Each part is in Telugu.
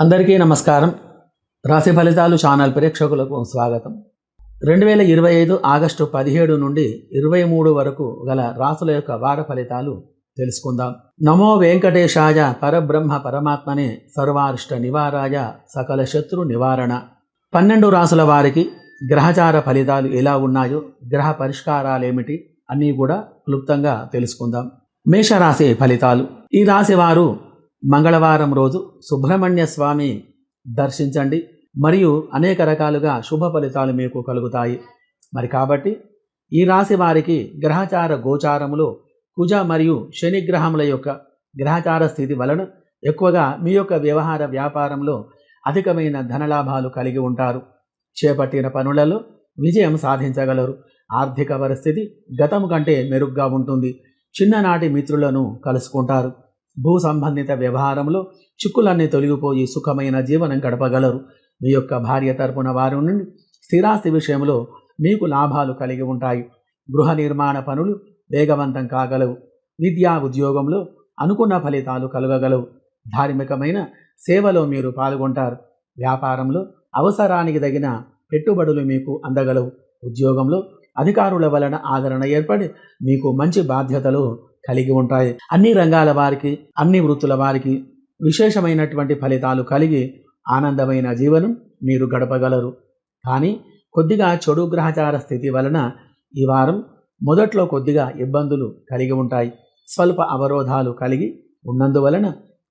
అందరికీ నమస్కారం. రాశి ఫలితాలు ఛానల్ ప్రేక్షకులకు స్వాగతం. రెండు వేల ఇరవై ఐదు ఆగస్టు పదిహేడు నుండి ఇరవై మూడు వరకు గల రాసుల యొక్క వార ఫలితాలు తెలుసుకుందాం. నమో వెంకటేశాయ పరబ్రహ్మ పరమాత్మనే సర్వారిష్ట నివారాయ సకల శత్రు నివారణ. పన్నెండు రాసుల వారికి గ్రహచార ఫలితాలు ఎలా ఉన్నాయో గ్రహ పరిష్కారాలు ఏమిటి అన్నీ కూడా క్లుప్తంగా తెలుసుకుందాం. మేషరాశి ఫలితాలు. ఈ రాశి వారు మంగళవారం రోజు సుబ్రహ్మణ్య స్వామి దర్శించండి. మరియు అనేక రకాలుగా శుభ ఫలితాలు మీకు కలుగుతాయి. మరి కాబట్టి ఈ రాశి వారికి గ్రహచార గోచారములో కుజ మరియు శని గ్రహముల యొక్క గ్రహచార స్థితి వలన ఎక్కువగా మీ యొక్క వ్యవహార వ్యాపారంలో అధికమైన ధనలాభాలు కలిగి ఉంటారు. చేపట్టిన పనులలో విజయం సాధించగలరు. ఆర్థిక పరిస్థితి గతం కంటే మెరుగ్గా ఉంటుంది. చిన్ననాటి మిత్రులను కలుసుకుంటారు. భూ సంబంధిత వ్యవహారంలో చిక్కులన్నీ తొలగిపోయి సుఖమైన జీవనం గడపగలరు. మీ యొక్క భార్య తరపున వారి నుండి స్థిరాస్తి విషయంలో మీకు లాభాలు కలిగి ఉంటాయి. గృహ నిర్మాణ పనులు వేగవంతం కాగలవు. విద్యా ఉద్యోగంలో అనుకున్న ఫలితాలు కలగగలవు. ధార్మికమైన సేవలో మీరు పాల్గొంటారు. వ్యాపారంలో అవసరానికి తగిన పెట్టుబడులు మీకు అందగలవు. ఉద్యోగంలో అధికారుల వలన ఆదరణ ఏర్పడి మీకు మంచి బాధ్యతలు కలిగి ఉంటాయి. అన్ని రంగాల వారికి అన్ని వృత్తుల వారికి విశేషమైనటువంటి ఫలితాలు కలిగి ఆనందమైన జీవనం మీరు గడపగలరు. కానీ కొద్దిగా చెడు గ్రహచార స్థితి వలన ఈ వారం మొదట్లో కొద్దిగా ఇబ్బందులు కలిగి ఉంటాయి. స్వల్ప అవరోధాలు కలిగి ఉన్నందువలన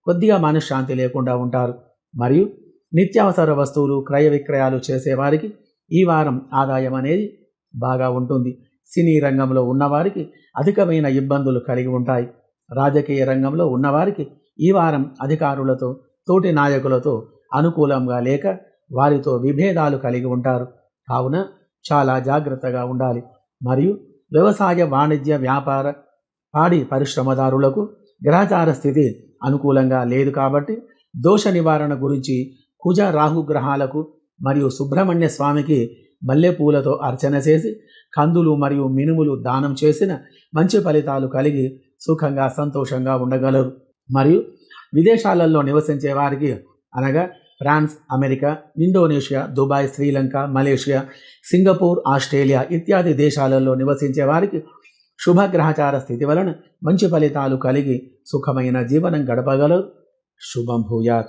కొద్దిగా మనశ్శాంతి లేకుండా ఉంటారు. మరియు నిత్యావసర వస్తువులు క్రయ విక్రయాలు చేసేవారికి ఈ వారం ఆదాయం అనేది బాగా ఉంటుంది. సినీ రంగంలో ఉన్నవారికి అధికమైన ఇబ్బందులు కలిగి ఉంటాయి. రాజకీయ రంగంలో ఉన్నవారికి ఈ వారం అధికారులతో తోటి నాయకులతో అనుకూలంగా లేక వారితో విభేదాలు కలిగి ఉంటారు. కావున చాలా జాగ్రత్తగా ఉండాలి. మరియు వ్యవసాయ వాణిజ్య వ్యాపార పాడి పరిశ్రమదారులకు గ్రహచార స్థితి అనుకూలంగా లేదు కాబట్టి దోష నివారణ గురించి కుజ రాహుగ్రహాలకు మరియు సుబ్రహ్మణ్య స్వామికి మల్లెపూలతో అర్చన చేసి కందులు మరియు మినుములు దానం చేసిన మంచి ఫలితాలు కలిగి సుఖంగా సంతోషంగా ఉండగలరు. మరియు విదేశాలలో నివసించే వారికి అనగా France America Indonesia Dubai Sri Lanka Malaysia Singapore Australia ఇత్యాది దేశాలలో నివసించే వారికి శుభగ్రహచార స్థితి వలన మంచి ఫలితాలు కలిగి సుఖమైన జీవనం గడపగలరు. శుభం భూయాత్.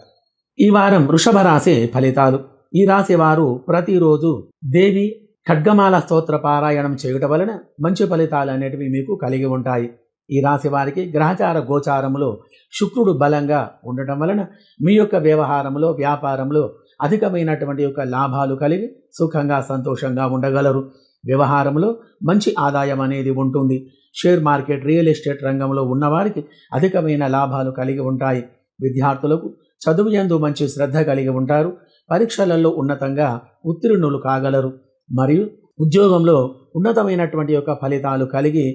ఈ వారం వృషభ రాశి ఫలితాలు. ఈ రాశి వారు ప్రతిరోజు దేవి ఖడ్గమాల స్తోత్ర పారాయణం చేయటం వలన మంచి ఫలితాలు అనేటివి మీకు కలిగి ఉంటాయి. ఈ రాశి వారికి గ్రహచార గోచారములో శుక్రుడు బలంగా ఉండటం వలన మీ యొక్క వ్యవహారంలో వ్యాపారంలో అధికమైనటువంటి యొక్క లాభాలు కలిగి సుఖంగా సంతోషంగా ఉండగలరు. వ్యవహారంలో మంచి ఆదాయం అనేది ఉంటుంది. షేర్ మార్కెట్ రియల్ ఎస్టేట్ రంగంలో ఉన్నవారికి అధికమైన లాభాలు కలిగి ఉంటాయి. విద్యార్థులకు చదువు ఎందు మంచి శ్రద్ధ కలిగి ఉంటారు. పరీక్షలలో ఉన్నతంగా ఉత్తీర్ణులు కాగలరు. మరియు ఉద్యోగంలో ఉన్నతమైనటువంటి యొక్క ఫలితాలు కలిగి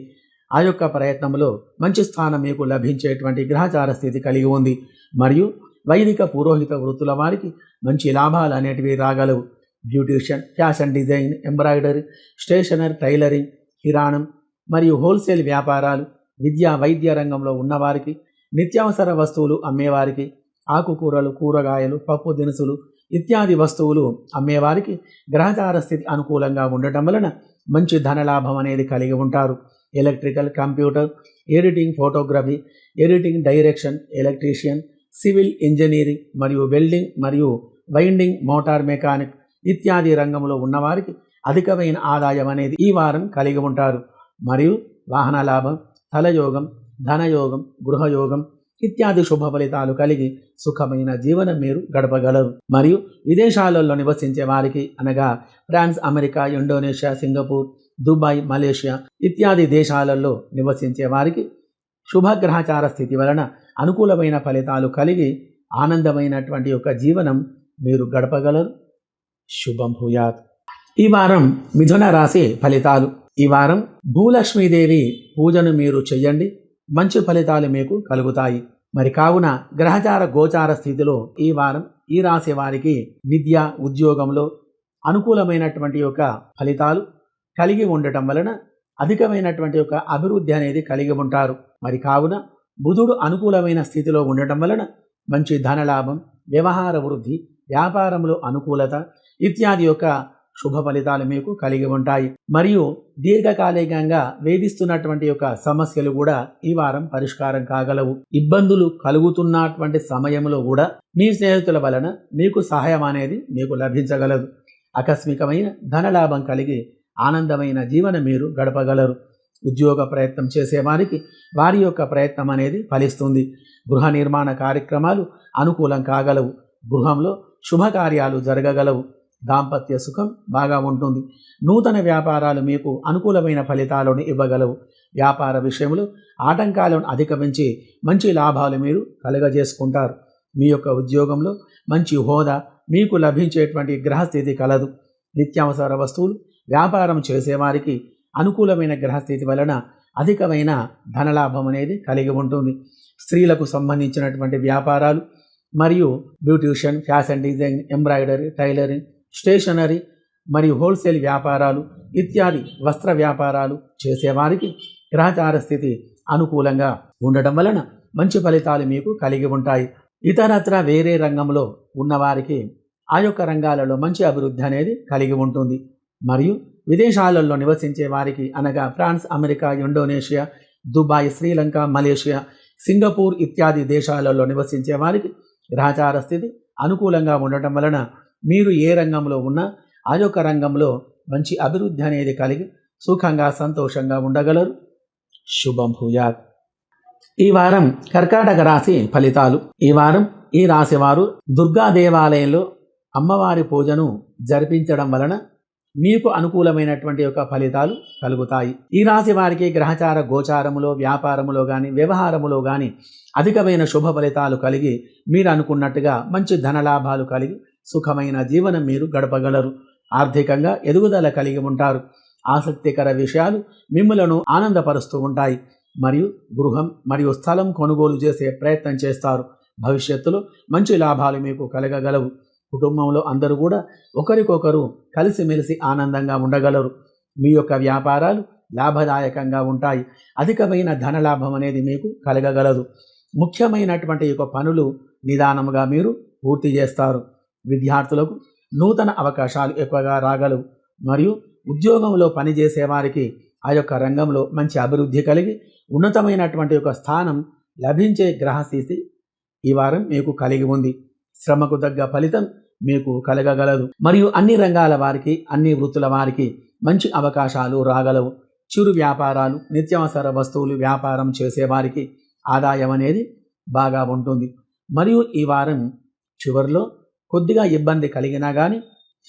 ఆ యొక్క ప్రయత్నంలో మంచి స్థానం మీకు లభించేటువంటి గ్రహచార స్థితి కలిగి ఉంది. మరియు వైదిక పురోహిత వృత్తుల వారికి మంచి లాభాలు అనేటివి రాగలవు. Beautician fashion design embroidery stationery tailoring కిరాణం మరియు హోల్సేల్ వ్యాపారాలు విద్యా వైద్య రంగంలో ఉన్నవారికి నిత్యావసర వస్తువులు అమ్మేవారికి ఆకుకూరలు కూరగాయలు పప్పు దినుసులు ఇత్యాది వస్తువులు అమ్మేవారికి గ్రహచార స్థితి అనుకూలంగా ఉండటం వలన మంచి ధనలాభం అనేది కలిగి ఉంటారు. Electrical computer editing photography editing direction electrician civil engineering మరియు వెల్డింగ్ మరియు వైండింగ్ మోటార్ మెకానిక్ ఇత్యాది రంగంలో ఉన్నవారికి అధికమైన ఆదాయం అనేది ఈ వారం కలిగి ఉంటారు. మరియు వాహన లాభం తలయోగం ధనయోగం గృహయోగం ఇత్యాది శుభ ఫలితాలు కలిగి సుఖమైన జీవనం మీరు గడపగలరు. మరియు విదేశాలలో నివసించే వారికి అనగా France America Indonesia Singapore Dubai Malaysia ఇత్యాది దేశాలలో నివసించే వారికి శుభగ్రహచార స్థితి వలన అనుకూలమైన ఫలితాలు కలిగి ఆనందమైనటువంటి యొక్క జీవనం మీరు గడపగలరు. శుభం భూయాత్. ఈ వారం మిథున రాశి ఫలితాలు. ఈ వారం భూలక్ష్మీదేవి పూజను మీరు చెయ్యండి. మంచి ఫలితాలు మీకు కలుగుతాయి. మరి కావున గ్రహచార గోచార స్థితిలో ఈ వారం ఈ రాశి వారికి విద్య ఉద్యోగంలో అనుకూలమైనటువంటి యొక్క ఫలితాలు కలిగి ఉండటం వలన అధికమైనటువంటి యొక్క అభివృద్ధి అనేది కలిగి ఉంటారు. మరి కావున బుధుడు అనుకూలమైన స్థితిలో ఉండటం వలన మంచి ధనలాభం వ్యవహార వృద్ధి వ్యాపారంలో అనుకూలత ఇత్యాది యొక్క శుభ ఫలితాలు మీకు కలిగి ఉంటాయి. మరియు దీర్ఘకాలికంగా వేధిస్తున్నటువంటి యొక్క సమస్యలు కూడా ఈ వారం పరిష్కారం కాగలవు. ఇబ్బందులు కలుగుతున్నటువంటి సమయంలో కూడా మీ స్నేహితుల వలన మీకు సహాయం అనేది మీకు లభించగలదు. ఆకస్మికమైన ధనలాభం కలిగి ఆనందమైన జీవనం మీరు గడపగలరు. ఉద్యోగ ప్రయత్నం చేసేవారికి వారి యొక్క ప్రయత్నం అనేది ఫలిస్తుంది. గృహ నిర్మాణ కార్యక్రమాలు అనుకూలం కాగలవు. గృహంలో శుభకార్యాలు జరగగలవు. దాంపత్య సుఖం బాగా ఉంటుంది. నూతన వ్యాపారాలు మీకు అనుకూలమైన ఫలితాలను ఇవ్వగలవు. వ్యాపార విషయంలో ఆటంకాలను అధిగమించి మంచి లాభాలు మీరు కలుగజేసుకుంటారు. మీ యొక్క ఉద్యోగంలో మంచి హోదా మీకు లభించేటువంటి గ్రహస్థితి కలదు. నిత్యావసర వస్తువులు వ్యాపారం చేసేవారికి అనుకూలమైన గ్రహస్థితి వలన అధికమైన ధనలాభం అనేది కలిగి ఉంటుంది. స్త్రీలకు సంబంధించినటువంటి వ్యాపారాలు మరియు beautician fashion design embroidery tailoring stationery మరియు హోల్సేల్ వ్యాపారాలు ఇత్యాది వస్త్ర వ్యాపారాలు చేసేవారికి గ్రహచార స్థితి అనుకూలంగా ఉండటం వలన మంచి ఫలితాలు మీకు కలిగి ఉంటాయి. ఇతరత్ర వేరే రంగంలో ఉన్నవారికి ఆ యొక్క రంగాలలో మంచి అభివృద్ధి అనేది కలిగి ఉంటుంది. మరియు విదేశాలలో నివసించే వారికి అనగా France America Indonesia Dubai Sri Lanka Malaysia Singapore ఇత్యాది దేశాలలో నివసించే వారికి గ్రహచార స్థితి అనుకూలంగా ఉండటం వలన మీరు ఏ రంగంలో ఉన్నా ఆ యొక్క రంగంలో మంచి అభివృద్ధి అనేది కలిగి సుఖంగా సంతోషంగా ఉండగలరు. శుభం భూయాత్ ఈ వారం కర్కాటక రాశి ఫలితాలు. ఈ వారం ఈ రాశి వారు దుర్గా దేవాలయంలో అమ్మవారి పూజను జరిపించడం వలన మీకు అనుకూలమైనటువంటి యొక్క ఫలితాలు కలుగుతాయి. ఈ రాశి వారికి గ్రహచార గోచారములో వ్యాపారములో కానీ వ్యవహారములో కానీ అధికమైన శుభ ఫలితాలు కలిగి మీరు అనుకున్నట్టుగా మంచి ధనలాభాలు కలిగి సుఖమైన జీవనం మీరు గడపగలరు. ఆర్థికంగా ఎదుగుదల కలిగి ఉంటారు. ఆసక్తికర విషయాలు మిమ్మలను ఆనందపరుస్తూ ఉంటాయి. మరియు గృహం మరియు స్థలం కొనుగోలు చేసే ప్రయత్నం చేస్తారు. భవిష్యత్తులో మంచి లాభాలు మీకు కలగగలవు. కుటుంబంలో అందరూ కూడా ఒకరికొకరు కలిసిమెలిసి ఆనందంగా ఉండగలరు. మీ యొక్క వ్యాపారాలు లాభదాయకంగా ఉంటాయి. అధికమైన ధనలాభం అనేది మీకు కలగగలదు. ముఖ్యమైనటువంటి యొక్క పనులు నిదానముగా మీరు పూర్తి చేస్తారు. విద్యార్థులకు నూతన అవకాశాలు ఎక్కువగా రాగలవు. మరియు ఉద్యోగంలో పనిచేసే వారికి ఆ యొక్క రంగంలో మంచి అభివృద్ధి కలిగి ఉన్నతమైనటువంటి ఒక స్థానం లభించే గ్రహస్థితి ఈ వారం మీకు కలిగి ఉంది. శ్రమకు తగ్గ ఫలితం మీకు కలగగలదు. మరియు అన్ని రంగాల వారికి అన్ని వృత్తుల వారికి మంచి అవకాశాలు రాగలవు. చిరు వ్యాపారాలు నిత్యావసర వస్తువులు వ్యాపారం చేసేవారికి ఆదాయం అనేది బాగా ఉంటుంది. మరియు ఈ వారం చివరిలో కొద్దిగా ఇబ్బంది కలిగినా కానీ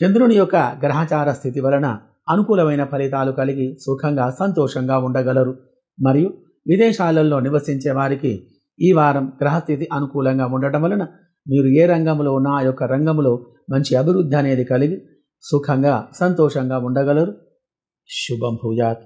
చంద్రుని యొక్క గ్రహచార స్థితి వలన అనుకూలమైన ఫలితాలు కలిగి సుఖంగా సంతోషంగా ఉండగలరు. మరియు విదేశాలలో నివసించే వారికి ఈ వారం గ్రహస్థితి అనుకూలంగా ఉండటం వలన మీరు ఏ రంగంలో నా యొక్క రంగంలో మంచి అభివృద్ధి అనేది కలిగి సుఖంగా సంతోషంగా ఉండగలరు. శుభం భూజాత్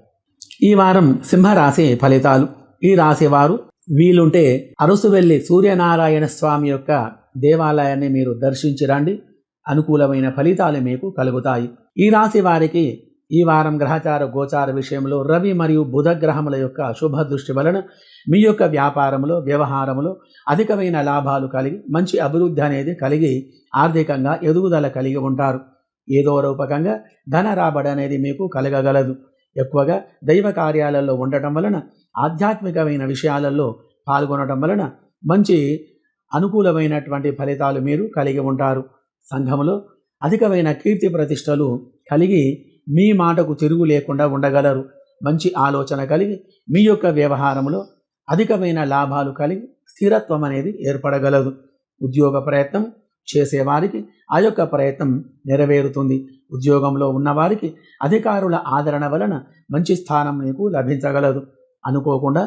ఈ వారం సింహరాశి ఫలితాలు. ఈ రాశి వారు వీలుంటే అరుసు వెళ్ళి సూర్యనారాయణ స్వామి యొక్క దేవాలయాన్ని మీరు దర్శించి రండి. అనుకూలమైన ఫలితాలు మీకు కలుగుతాయి. ఈ రాశి వారికి ఈ వారం గ్రహచార గోచార విషయంలో రవి మరియు బుధ గ్రహముల యొక్క శుభ దృష్టి వలన మీ యొక్క వ్యాపారంలో వ్యవహారంలో అధికమైన లాభాలు కలిగి మంచి అభివృద్ధి అనేది కలిగి ఆర్థికంగా ఎదుగుదల కలిగి ఉంటారు. ఏదో రూపకంగా ధన రాబడి అనేది మీకు కలగగలదు. ఎక్కువగా దైవ కార్యాలలో ఉండటం వలన ఆధ్యాత్మికమైన విషయాలలో పాల్గొనడం వలన మంచి అనుకూలమైనటువంటి ఫలితాలు మీరు కలిగి ఉంటారు. సంఘములో అధికమైన కీర్తి ప్రతిష్టలు కలిగి మీ మాటకు తిరుగు లేకుండా ఉండగలరు. మంచి ఆలోచన కలిగి మీ యొక్క వ్యవహారంలో అధికమైన లాభాలు కలిగి స్థిరత్వం అనేది ఏర్పడగలదు. ఉద్యోగ ప్రయత్నం చేసేవారికి ఆ యొక్క ప్రయత్నం నెరవేరుతుంది. ఉద్యోగంలో ఉన్నవారికి అధికారుల ఆదరణ వలన మంచి స్థానం మీకు లభించగలదు. అనుకోకుండా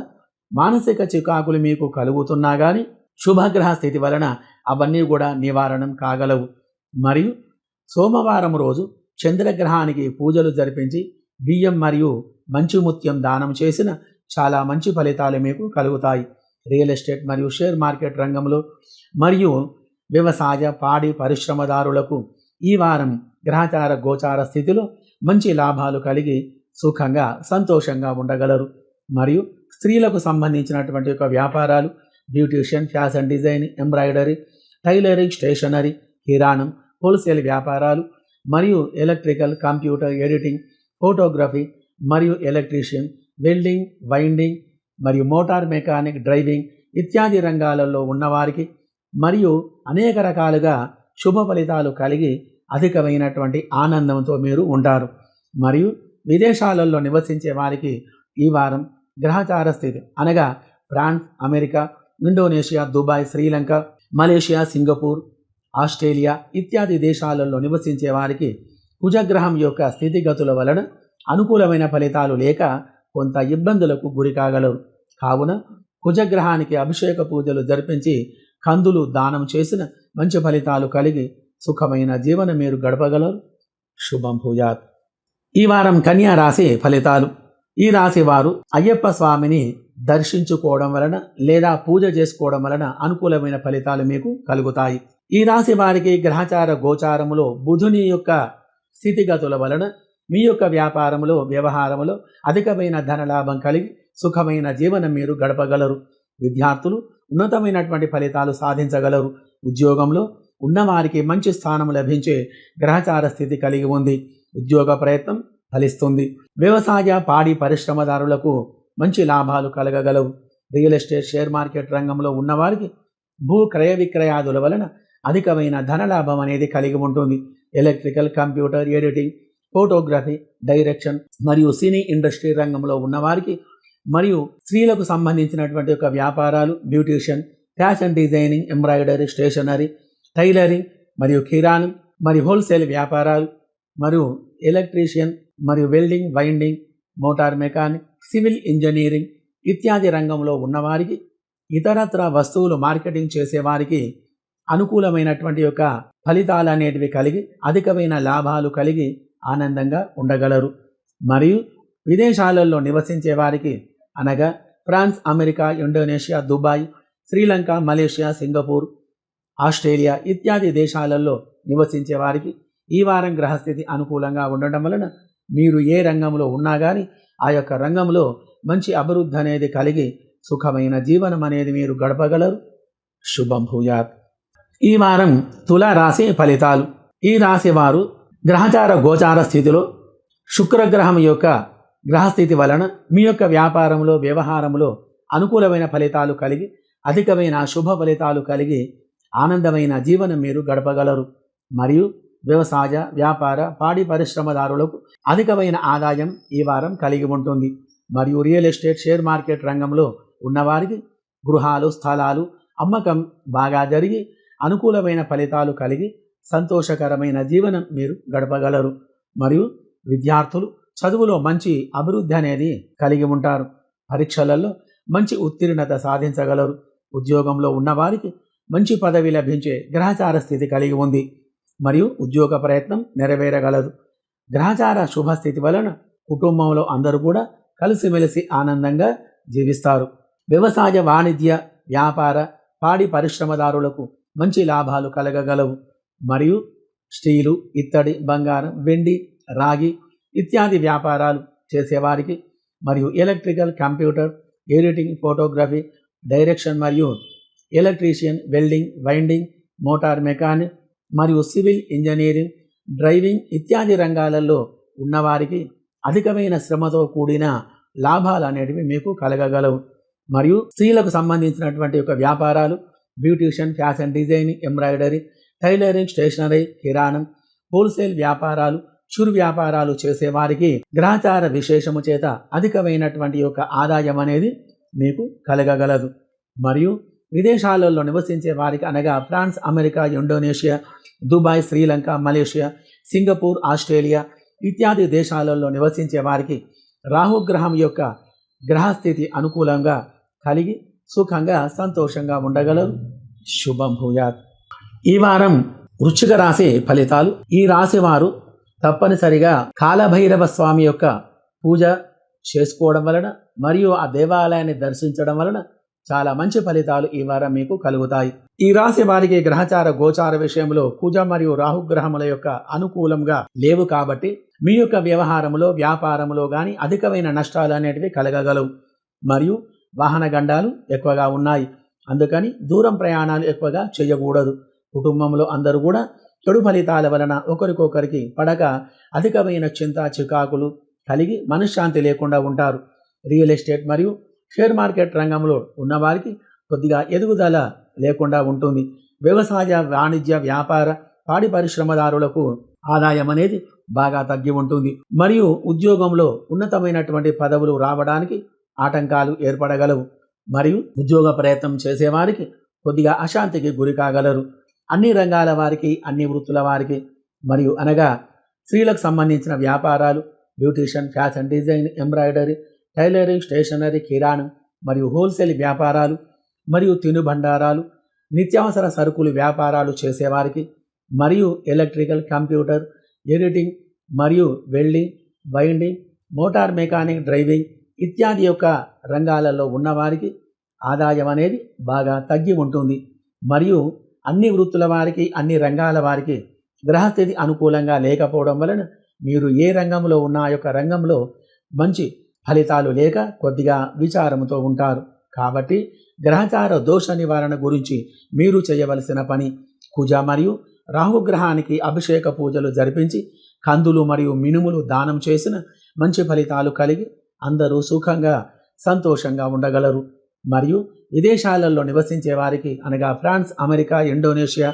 మానసిక చికాకులు మీకు కలుగుతున్నా కానీ శుభగ్రహ స్థితి వలన అవన్నీ కూడా నివారణం కాగలవు. మరియు సోమవారం రోజు చంద్రగ్రహానికి పూజలు జరిపించి బియ్యం మరియు మంచి ముత్యం దానం చేసిన చాలా మంచి ఫలితాలు మీకు కలుగుతాయి. రియల్ ఎస్టేట్ మరియు షేర్ మార్కెట్ రంగంలో మరియు వ్యవసాయ పాడి పరిశ్రమదారులకు ఈ వారం గ్రహచార గోచార స్థితిలో మంచి లాభాలు కలిగి సుఖంగా సంతోషంగా ఉండగలరు. మరియు స్త్రీలకు సంబంధించినటువంటి యొక్క వ్యాపారాలు beautician fashion design embroidery tailoring stationery కిరాణం హోల్సేల్ వ్యాపారాలు మరియు ఎలక్ట్రికల్ కంప్యూటర్ ఎడిటింగ్ ఫోటోగ్రఫీ మరియు ఎలక్ట్రీషియన్ వెల్డింగ్ వైండింగ్ మరియు మోటార్ మెకానిక్ డ్రైవింగ్ ఇత్యాది రంగాలలో ఉన్నవారికి మరియు అనేక రకాలుగా శుభ ఫలితాలు కలిగి అధికమైనటువంటి ఆనందంతో మీరు ఉంటారు. మరియు విదేశాలలో నివసించే వారికి ఈ వారం గ్రహచార స్థితి అనగా France America Indonesia Dubai Sri Lanka Malaysia Singapore Australia ఇత్యాది దేశాలలో నివసించే వారికి కుజగ్రహం యొక్క స్థితిగతుల వలన అనుకూలమైన ఫలితాలు లేక కొంత ఇబ్బందులకు గురి కాగలరు. కావున కుజగ్రహానికి అభిషేక పూజలు జరిపించి కందులు దానం చేసిన మంచి ఫలితాలు కలిగి సుఖమైన జీవనం మీరు గడపగలరు. శుభం భూయాత్. ఈ వారం కన్యా రాశి ఫలితాలు. ఈ రాశి వారు అయ్యప్ప స్వామిని దర్శించుకోవడం వలన లేదా పూజ చేసుకోవడం వలన అనుకూలమైన ఫలితాలు మీకు కలుగుతాయి. ఈ రాశి వారికి గ్రహచార గోచారములో బుధుని యొక్క స్థితిగతుల వలన మీ యొక్క వ్యాపారములో వ్యవహారములో అధికమైన ధనలాభం కలిగి సుఖమైన జీవనం మీరు గడపగలరు. విద్యార్థులు ఉన్నతమైనటువంటి ఫలితాలు సాధించగలరు. ఉద్యోగంలో ఉన్నవారికి మంచి స్థానం లభించే గ్రహచార స్థితి కలిగి ఉంది. ఉద్యోగ ప్రయత్నం ఫలిస్తుంది. వ్యవసాయ పాడి పరిశ్రమదారులకు మంచి లాభాలు కలగగలవు. రియల్ ఎస్టేట్ షేర్ మార్కెట్ రంగంలో ఉన్నవారికి భూ క్రయ విక్రయాదుల వలన అధికమైన ధనలాభం అనేది కలిగి ఉంటుంది. Electrical computer editing photography direction మరియు సినీ ఇండస్ట్రీ రంగంలో ఉన్నవారికి మరియు స్త్రీలకు సంబంధించినటువంటి యొక్క వ్యాపారాలు beautician fashion designing embroidery stationery tailoring మరియు కిరాణం మరియు హోల్సేల్ వ్యాపారాలు మరియు ఎలక్ట్రీషియన్ మరియు welding winding motor mechanic civil engineering ఇత్యాది రంగంలో ఉన్నవారికి ఇతరత్ర వస్తువులు మార్కెటింగ్ చేసేవారికి అనుకూలమైనటువంటి యొక్క ఫలితాలు అనేటివి కలిగి అధికమైన లాభాలు కలిగి ఆనందంగా ఉండగలరు. మరియు విదేశాలలో నివసించే వారికి అనగా France America Indonesia Dubai Sri Lanka Malaysia Singapore Australia ఇత్యాది దేశాలలో నివసించే వారికి ఈ వారం గ్రహస్థితి అనుకూలంగా ఉండడం వలన మీరు ఏ రంగంలో ఉన్నా కానీ ఆ యొక్క రంగంలో మంచి అభివృద్ధి అనేది కలిగి సుఖమైన జీవనం అనేది మీరు గడపగలరు. శుభం భూయాత్. ఈ వారం తుల రాశి ఫలితాలు. ఈ రాశి వారు గ్రహచార గోచార స్థితిలో శుక్రగ్రహం యొక్క గ్రహస్థితి వలన మీ యొక్క వ్యాపారంలో వ్యవహారంలో అనుకూలమైన ఫలితాలు కలిగి అధికమైన శుభ ఫలితాలు కలిగి ఆనందమైన జీవనం మీరు గడపగలరు. మరియు వ్యవసాయ వ్యాపార పాడి పరిశ్రమదారులకు అధికమైన ఆదాయం ఈ వారం కలిగి ఉంటుంది. మరియు రియల్ ఎస్టేట్ షేర్ మార్కెట్ రంగంలో ఉన్నవారికి గృహాలు స్థలాలు అమ్మకం బాగా జరిగి అనుకూలమైన ఫలితాలు కలిగి సంతోషకరమైన జీవనం మీరు గడపగలరు. మరియు విద్యార్థులు చదువులో మంచి అభివృద్ధి అనేది కలిగి ఉంటారు. పరీక్షలలో మంచి ఉత్తీర్ణత సాధించగలరు. ఉద్యోగంలో ఉన్నవారికి మంచి పదవి లభించే గ్రహచార స్థితి కలిగి ఉంది. మరియు ఉద్యోగ ప్రయత్నం నెరవేరగలదు. గ్రహచార శుభస్థితి వలన కుటుంబంలో అందరూ కూడా కలిసిమెలిసి ఆనందంగా జీవిస్తారు. వ్యవసాయ వాణిజ్య వ్యాపార పాడి పరిశ్రమదారులకు మంచి లాభాలు కలగగలవు. మరియు స్టీలు ఇత్తడి బంగారం వెండి రాగి ఇత్యాది వ్యాపారాలు చేసేవారికి మరియు electrical computer editing photography direction మరియు electrician welding winding motor mechanic మరియు సివిల్ ఇంజనీరింగ్ డ్రైవింగ్ ఇత్యాది రంగాలలో ఉన్నవారికి అధికమైన శ్రమతో కూడిన లాభాలు అనేటివి మీకు కలగగలవు. మరియు స్త్రీలకు సంబంధించినటువంటి యొక్క వ్యాపారాలు beautician fashion designing embroidery tailoring stationery కిరాణం హోల్సేల్ వ్యాపారాలు చురు వ్యాపారాలు చేసేవారికి గ్రహచార విశేషము చేత అధికమైనటువంటి యొక్క ఆదాయం అనేది మీకు కలగగలదు. మరియు విదేశాలలో నివసించే వారికి అనగా France America Indonesia Dubai Sri Lanka Malaysia Singapore Australia ఇత్యాది దేశాలలో నివసించే వారికి రాహుగ్రహం యొక్క గ్రహస్థితి అనుకూలంగా కలిగి సుఖంగా సంతోషంగా ఉండగలరు. శుభం భూయాత్. ఈ వారం వృశ్చిక రాశి ఫలితాలు. ఈ రాశి వారు తప్పనిసరిగా కాలభైరవ స్వామి యొక్క పూజ చేసుకోవడం వలన మరియు ఆ దేవాలయాన్ని దర్శించడం వలన చాలా మంచి ఫలితాలు ఈ వారం మీకు కలుగుతాయి. ఈ రాశి వారికి గ్రహచార గోచార విషయంలో కుజ మరియు రాహుగ్రహముల యొక్క అనుకూలంగా లేవు కాబట్టి మీ యొక్క వ్యవహారములో వ్యాపారములో కానీ అధికమైన నష్టాలు అనేటివి కలగగలవు. మరియు వాహన గండాలు ఎక్కువగా ఉన్నాయి. అందుకని దూరం ప్రయాణాలు ఎక్కువగా చేయకూడదు. కుటుంబంలో అందరూ కూడా చెడు ఫలితాల వలన ఒకరికొకరికి పడక అధికమైన చింత చికాకులు కలిగి మనశ్శాంతి లేకుండా ఉంటారు. రియల్ ఎస్టేట్ మరియు షేర్ మార్కెట్ రంగంలో ఉన్నవారికి కొద్దిగా ఎదుగుదల లేకుండా ఉంటుంది. వ్యవసాయ వాణిజ్య వ్యాపార పాడి పరిశ్రమదారులకు ఆదాయం అనేది బాగా తగ్గి ఉంటుంది. మరియు ఉద్యోగంలో ఉన్నతమైనటువంటి పదవులు రావడానికి ఆటంకాలు ఏర్పడగలవు. మరియు ఉద్యోగ ప్రయత్నం చేసేవారికి కొద్దిగా అశాంతికి గురి కాగలరు. అన్ని రంగాల వారికి అన్ని వృత్తుల వారికి మరియు అనగా స్త్రీలకు సంబంధించిన వ్యాపారాలు beautician fashion design embroidery tailoring stationery కిరాణం మరియు హోల్సేల్ వ్యాపారాలు మరియు తినుబండారాలు నిత్యావసర సరుకులు వ్యాపారాలు చేసేవారికి మరియు ఎలక్ట్రికల్ కంప్యూటర్ ఎడిటింగ్ మరియు welding winding motor mechanic driving ఇత్యాది యొక్క రంగాలలో ఉన్నవారికి ఆదాయం అనేది బాగా తగ్గి ఉంటుంది. మరియు అన్ని వృత్తుల వారికి అన్ని రంగాల వారికి గ్రహస్థితి అనుకూలంగా లేకపోవడం వలన మీరు ఏ రంగంలో ఉన్న ఆ యొక్క రంగంలో మంచి ఫలితాలు లేక కొద్దిగా విచారంతో ఉంటారు. కాబట్టి గ్రహచార దోష నివారణ గురించి మీరు చేయవలసిన పని కుజ మరియు రాహుగ్రహానికి అభిషేక పూజలు జరిపించి కందులు మరియు మినుములు దానం చేసిన మంచి ఫలితాలు కలిగి అందరూ సుఖంగా సంతోషంగా ఉండగలరు. మరియు విదేశాలలో నివసించే వారికి అనగా France America Indonesia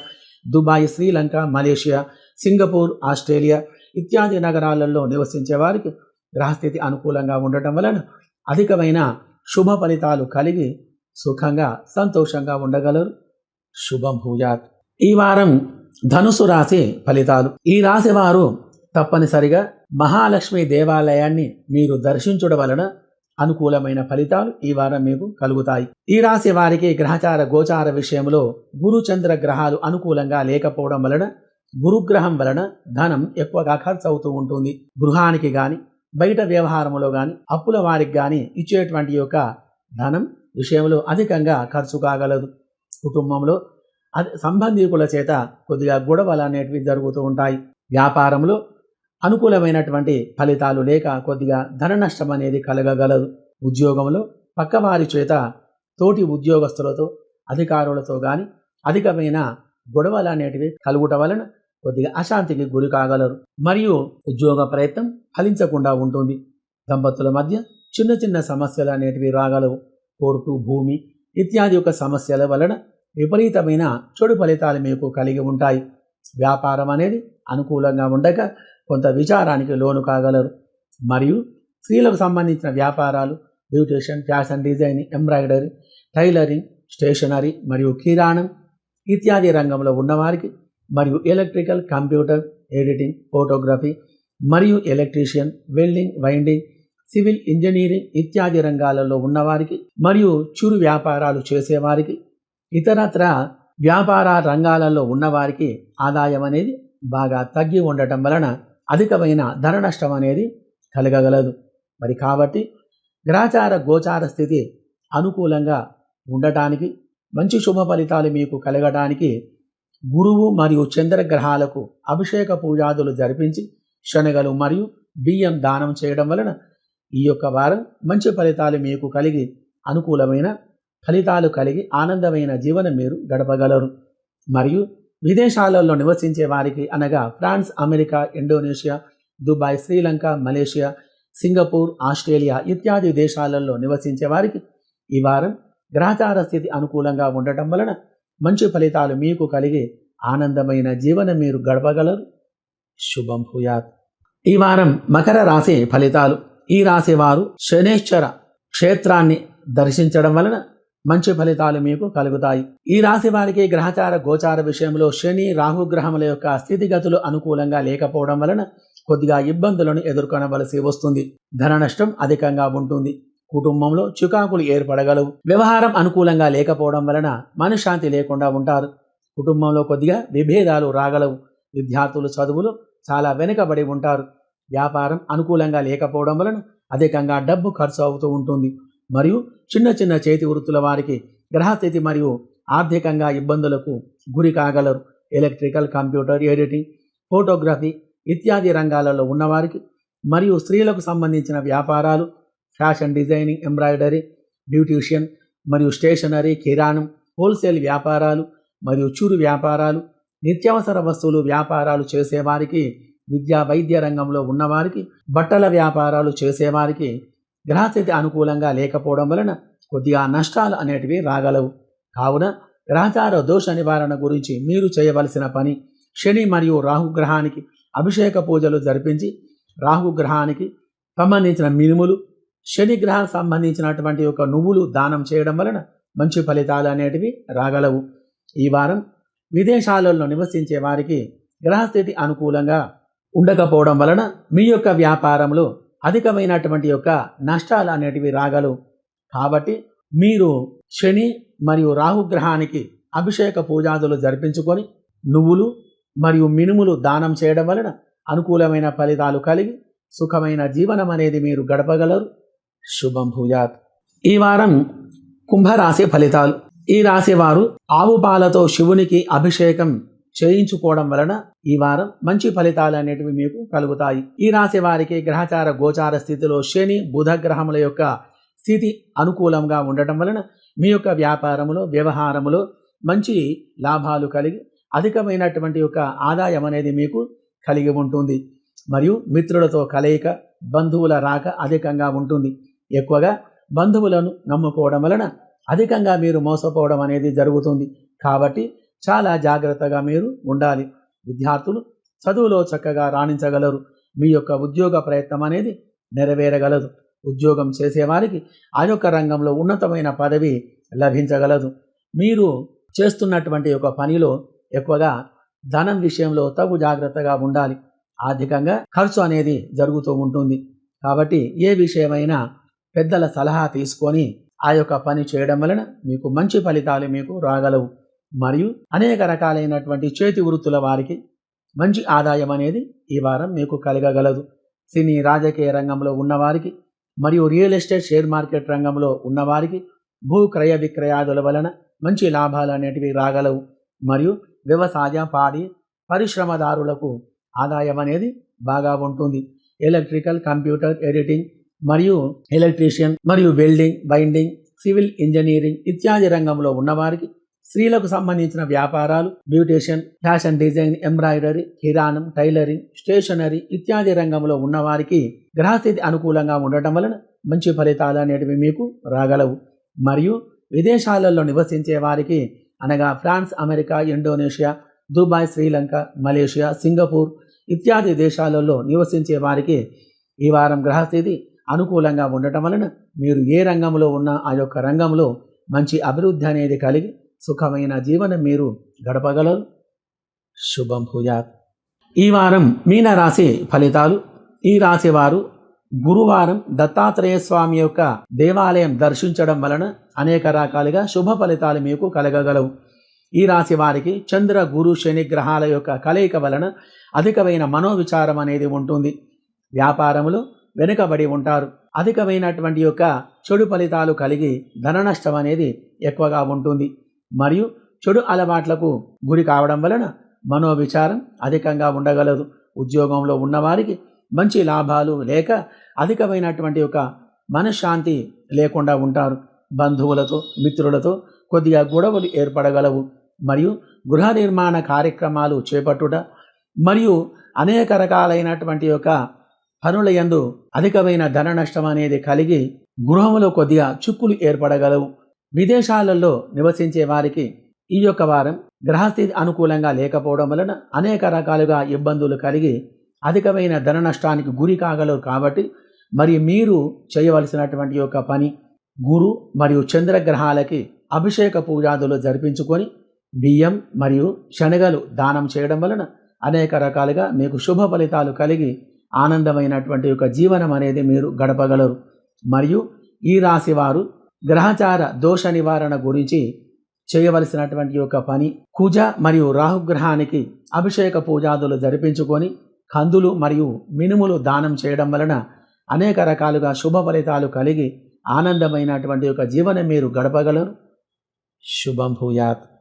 Dubai Sri Lanka Malaysia Singapore Australia ఇత్యాది నగరాలలో నివసించే వారికి గ్రహస్థితి అనుకూలంగా ఉండటం వలన అధికమైన శుభ ఫలితాలు కలిగి సుఖంగా సంతోషంగా ఉండగలరు. శుభం భూయాత్. ఈ వారం ధనుసు రాశి ఫలితాలు. ఈ రాశి వారు తప్పనిసరిగా మహాలక్ష్మి దేవాలయాన్ని మీరు దర్శించడం వలన అనుకూలమైన ఫలితాలు ఈ వారం మీకు కలుగుతాయి. ఈ రాశి వారికి గ్రహచార గోచార విషయంలో గురుచంద్ర గ్రహాలు అనుకూలంగా లేకపోవడం వలన గురుగ్రహం వలన ధనం ఎక్కువగా ఖర్చు అవుతూ ఉంటుంది. గృహానికి కానీ బయట వ్యవహారంలో కానీ అప్పుల వారికి కానీ ఇచ్చేటువంటి యొక్క ధనం విషయంలో అధికంగా ఖర్చు కాగలదు. కుటుంబంలో అది సంబంధీకుల చేత కొద్దిగా గొడవలు అనేటివి జరుగుతూ ఉంటాయి. వ్యాపారంలో అనుకూలమైనటువంటి ఫలితాలు లేక కొద్దిగా ధన నష్టం అనేది కలగగలదు. ఉద్యోగంలో పక్కవారి చేత తోటి ఉద్యోగస్తులతో అధికారులతో కానీ అధికమైన గొడవలు అనేటివి కలుగుట వలన కొద్దిగా అశాంతికి గురి కాగలరు. మరియు ఉద్యోగ ప్రయత్నం ఫలించకుండా ఉంటుంది. దంపతుల మధ్య చిన్న చిన్న సమస్యలు అనేటివి రాగలవు. కోర్టు భూమి ఇత్యాది యొక్క సమస్యల వలన విపరీతమైన చెడు ఫలితాలు మీకు కలిగి ఉంటాయి. వ్యాపారం అనేది అనుకూలంగా ఉండక కొంత విచారానికి లోను కాగలరు. మరియు స్త్రీలకు సంబంధించిన వ్యాపారాలు beautician fashion design embroidery tailoring stationery మరియు కిరాణం ఇత్యాది రంగంలో ఉన్నవారికి మరియు ఎలక్ట్రికల్ కంప్యూటర్ ఎడిటింగ్ ఫోటోగ్రఫీ మరియు electrician welding winding civil engineering ఇత్యాది రంగాలలో ఉన్నవారికి మరియు చురు వ్యాపారాలు చేసేవారికి ఇతరత్ర వ్యాపార రంగాలలో ఉన్నవారికి ఆదాయం అనేది బాగా తగ్గి ఉండటం వలన అధికమైన ధన నష్టం అనేది కలగగలదు. మరి కాబట్టి గ్రాచార గోచార స్థితి అనుకూలంగా ఉండటానికి మంచి శుభ ఫలితాలు మీకు కలగడానికి గురువు మరియు చంద్రగ్రహాలకు అభిషేక పూజాదులు జరిపించి శనగలు మరియు బియ్యం దానం చేయడం వలన ఈ యొక్క వారం మంచి ఫలితాలు మీకు కలిగి అనుకూలమైన ఫలితాలు కలిగి ఆనందమైన జీవనం మీరు గడపగలరు. మరియు విదేశాలలో నివసించే వారికి అనగా France America Indonesia Dubai Sri Lanka Malaysia Singapore Australia ఇత్యాది దేశాలలో నివసించే వారికి ఈ వారం గ్రహచార స్థితి అనుకూలంగా ఉండటం వలన మంచి ఫలితాలు మీకు కలిగి ఆనందమైన జీవనం మీరు గడపగలరు. శుభం భూయాత్. ఈ వారం మకర రాశి ఫలితాలు. ఈ రాశి వారు శనేశ్వర క్షేత్రాన్ని దర్శించడం వలన మంచి ఫలితాలు మీకు కలుగుతాయి. ఈ రాశి వారికి గ్రహచార గోచార విషయంలో శని రాహు గ్రహముల యొక్క స్థితిగతులు అనుకూలంగా లేకపోవడం వలన కొద్దిగా ఇబ్బందులను ఎదుర్కొనవలసి వస్తుంది. ధన నష్టం అధికంగా ఉంటుంది. కుటుంబంలో చికాకులు ఏర్పడగలవు. వ్యవహారం అనుకూలంగా లేకపోవడం వలన మనశ్శాంతి లేకుండా ఉంటారు. కుటుంబంలో కొద్దిగా విభేదాలు రాగలవు. విద్యార్థులు చదువులు చాలా వెనుకబడి ఉంటారు. వ్యాపారం అనుకూలంగా లేకపోవడం వలన అధికంగా డబ్బు ఖర్చు అవుతూ ఉంటుంది. మరియు చిన్న చిన్న చేతి వృత్తుల వారికి గ్రహస్థితి మరియు ఆర్థికంగా ఇబ్బందులకు గురి కాగలరు. ఎలక్ట్రికల్ కంప్యూటర్ ఎడిటింగ్ ఫోటోగ్రఫీ ఇత్యాది రంగాలలో ఉన్నవారికి మరియు స్త్రీలకు సంబంధించిన వ్యాపారాలు ఫ్యాషన్ డిజైనింగ్ ఎంబ్రాయిడరీ బ్యూటీషియన్ మరియు స్టేషనరీ కిరాణం హోల్సేల్ వ్యాపారాలు మరియు చూరు వ్యాపారాలు నిత్యావసర వస్తువులు వ్యాపారాలు చేసేవారికి విద్యా వైద్య రంగంలో ఉన్నవారికి బట్టల వ్యాపారాలు చేసేవారికి గ్రహస్థితి అనుకూలంగా లేకపోవడం వలన కొద్దిగా నష్టాలు అనేటివి రాగలవు. కావున గ్రహచార దోష నివారణ గురించి మీరు చేయవలసిన పని శని మరియు రాహుగ్రహానికి అభిషేక పూజలు జరిపించి రాహుగ్రహానికి సంబంధించిన మినుములు శనిగ్రహానికి సంబంధించినటువంటి ఒక నువ్వులు దానం చేయడం వలన మంచి ఫలితాలు అనేటివి రాగలవు. ఈ వారం విదేశాలలో నివసించే వారికి గ్రహస్థితి అనుకూలంగా ఉండకపోవడం వలన మీ యొక్క వ్యాపారంలో అధికమైనటువంటి యొక్క నష్టాలు అనేటివి రాగలవు. కాబట్టి మీరు శని మరియు రాహుగ్రహానికి అభిషేక పూజాదులు జరిపించుకొని నువ్వులు మరియు మినుములు దానం చేయడం వలన అనుకూలమైన ఫలితాలు కలిగి సుఖమైన జీవనం అనేది మీరు గడపగలరు. శుభం భూయాత్. ఈ వారం కుంభరాశి ఫలితాలు. ఈ రాశి వారు ఆవు పాలతో శివునికి అభిషేకం చేయించుకోవడం వలన ఈ వారం మంచి ఫలితాలు అనేటివి మీకు కలుగుతాయి. ఈ రాశి వారికి గ్రహచార గోచార స్థితిలో శని బుధ గ్రహముల యొక్క స్థితి అనుకూలంగా ఉండటం వలన మీ యొక్క వ్యాపారములో వ్యవహారములో మంచి లాభాలు కలిగి అధికమైనటువంటి యొక్క ఆదాయం అనేది మీకు కలిగి ఉంటుంది. మరియు మిత్రులతో కలయిక బంధువుల రాక అధికంగా ఉంటుంది. ఎక్కువగా బంధువులను నమ్ముకోవడం వలన అధికంగా మీరు మోసపోవడం అనేది జరుగుతుంది. కాబట్టి చాలా జాగ్రత్తగా మీరు ఉండాలి. విద్యార్థులు చదువులో చక్కగా రాణించగలరు. మీ యొక్క ఉద్యోగ ప్రయత్నం అనేది నెరవేరగలదు. ఉద్యోగం చేసేవారికి ఆ యొక్క రంగంలో ఉన్నతమైన పదవి లభించగలదు. మీరు చేస్తున్నటువంటి ఒక పనిలో ఎక్కువగా ధనం విషయంలో తగు జాగ్రత్తగా ఉండాలి. ఆర్థికంగా ఖర్చు అనేది జరుగుతూ ఉంటుంది. కాబట్టి ఏ విషయమైనా పెద్దల సలహా తీసుకొని ఆ యొక్క పని చేయడం వలన మీకు మంచి ఫలితాలు మీకు రాగలవు. మరియు అనేక రకాలైనటువంటి చేతి వృత్తుల వారికి మంచి ఆదాయం అనేది ఈ వారం మీకు కలగగలదు. సినీ రాజకీయ రంగంలో ఉన్నవారికి మరియు రియల్ ఎస్టేట్ షేర్ మార్కెట్ రంగంలో ఉన్నవారికి భూ క్రయ విక్రయాదుల వలన మంచి లాభాలు అనేటివి రాగలవు. మరియు వ్యవసాయ పాడి పరిశ్రమదారులకు ఆదాయం అనేది బాగా ఉంటుంది. ఎలక్ట్రికల్ కంప్యూటర్ ఎడిటింగ్ మరియు ఎలక్ట్రీషియన్ మరియు వెల్డింగ్ బైండింగ్ సివిల్ ఇంజనీరింగ్ ఇత్యాది రంగంలో ఉన్నవారికి స్త్రీలకు సంబంధించిన వ్యాపారాలు బ్యూటీషియన్ ఫ్యాషన్ డిజైన్ ఎంబ్రాయిడరీ కిరాణం టైలరింగ్ స్టేషనరీ ఇత్యాది రంగంలో ఉన్నవారికి గ్రహస్థితి అనుకూలంగా ఉండటం వలన మంచి ఫలితాలు అనేటివి మీకు రాగలవు. మరియు విదేశాలలో నివసించే వారికి అనగా France America Indonesia Dubai Sri Lanka Malaysia Singapore ఇత్యాది దేశాలలో నివసించే వారికి ఈ వారం గ్రహస్థితి అనుకూలంగా ఉండటం వలన మీరు ఏ రంగంలో ఉన్న ఆ యొక్క రంగంలో మంచి అభివృద్ధి అనేది కలిగి సుఖమైన జీవనం మీరు గడపగలరు. శుభం భూయాత్. ఈ వారం మీన రాశి ఫలితాలు. ఈ రాశి వారు గురువారం దత్తాత్రేయ స్వామి యొక్క దేవాలయం దర్శించడం వలన అనేక రకాలుగా శుభ ఫలితాలు మీకు కలగగలవు. ఈ రాశి వారికి చంద్ర గురు శని గ్రహాల యొక్క కలయిక వలన అధికమైన మనోవిచారం అనేది ఉంటుంది. వ్యాపారంలో వెనుకబడి ఉంటారు. అధికమైనటువంటి యొక్క చెడు ఫలితాలు కలిగి ధన నష్టం అనేది ఎక్కువగా ఉంటుంది. మరియు చెడు అలవాట్లకు గురి కావడం వలన మనోవిచారం అధికంగా ఉండగలదు. ఉద్యోగంలో ఉన్నవారికి మంచి లాభాలు లేక అధికమైనటువంటి ఒక మనశ్శాంతి లేకుండా ఉంటారు. బంధువులతో మిత్రులతో కొద్దిగా గొడవలు ఏర్పడగలవు. మరియు గృహ నిర్మాణ కార్యక్రమాలు చేపట్టుట మరియు అనేక రకాలైనటువంటి యొక్క పనుల యందు అధికమైన ధన నష్టం అనేది కలిగి గృహంలో కొద్దిగా చిక్కులు ఏర్పడగలవు. విదేశాలలో నివసించే వారికి ఈ యొక్క వారం గ్రహస్థితి అనుకూలంగా లేకపోవడం వలన అనేక రకాలుగా ఇబ్బందులు కలిగి అధికమైన ధన నష్టానికి గురి కాగలరు కాబట్టి మరి మీరు చేయవలసినటువంటి యొక్క పని గురు మరియు చంద్రగ్రహాలకి అభిషేక పూజాదులు జరిపించుకొని బియ్యం మరియు శనగలు దానం చేయడం వలన అనేక రకాలుగా మీకు శుభ ఫలితాలు కలిగి ఆనందమైనటువంటి యొక్క జీవనం అనేది మీరు గడపగలరు. మరియు ఈ రాశి వారు గ్రహచార దోష నివారణ గురించి చేయవలసినటువంటి యొక్క పని కుజ మరియు రాహుగ్రహానికి అభిషేక పూజాదులు జరిపించుకొని కందులు మరియు మినుములు దానం చేయడం వలన అనేక రకాలుగా శుభ ఫలితాలు కలిగి ఆనందమైనటువంటి యొక్క జీవనం మీరు గడపగలరు. శుభం భూయాత్.